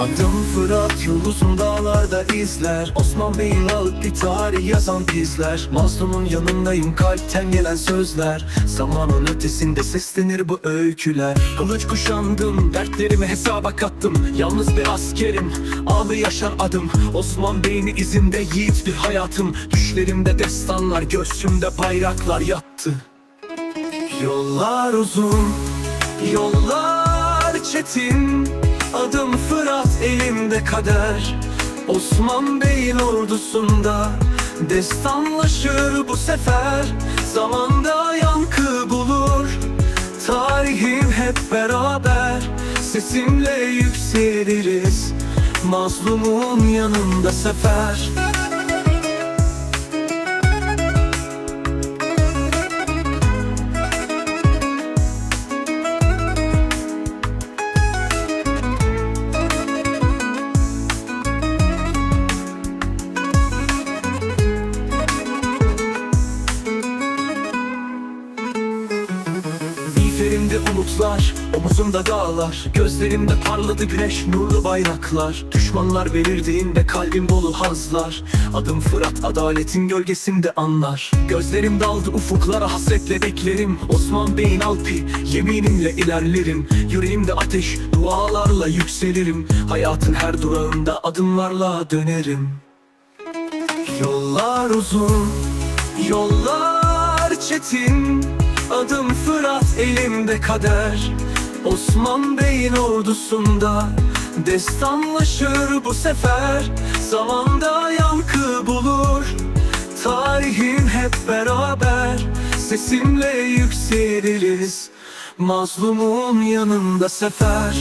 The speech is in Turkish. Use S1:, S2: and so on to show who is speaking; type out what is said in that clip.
S1: Adım Fırat Yıldızım dağlarda izler. Osman Bey'in alıp bir tarih yazan bizler. Mazlumun yanındayım kalpten gelen sözler. Zamanın ötesinde seslenir bu öyküler. Kılıç kuşandım dertlerimi hesaba kattım. Yalnız bir askerim ağlı yaşar adım. Osman Bey'in izinde yiğit bir hayatım. Düşlerimde destanlar göğsümde bayraklar yattı. Yollar uzun, yollar çetin Adım Fırat, elimde kader. Osman Bey'in ordusunda Destanlaşır bu sefer. Zamanda yankı bulur Tarihim hep beraber. Sesimle yükseliriz Mazlumun yanında sefer Miğferimde umutlar, omuzumda dağlar. Gözlerimde parladı güneş nurlu bayraklar. Düşmanlar belirdiğinde kalbim dolu hazlar. Adım Fırat adaletin gölgesinde anlar. Gözlerim daldı ufuklara hasretle beklerim. Osman Bey'in Alpi yeminimle ilerlerim. Yüreğimde ateş dualarla yükselirim. Hayatın her durağında adımlarla dönerim. Yollar uzun, yollar çetin Adım Fırat, elimde kader. Osman Bey'in ordusunda Destanlaşır bu sefer. Zamanda yankı bulur Tarihim hep beraber. Sesimle yükseliriz Mazlumun yanında sefer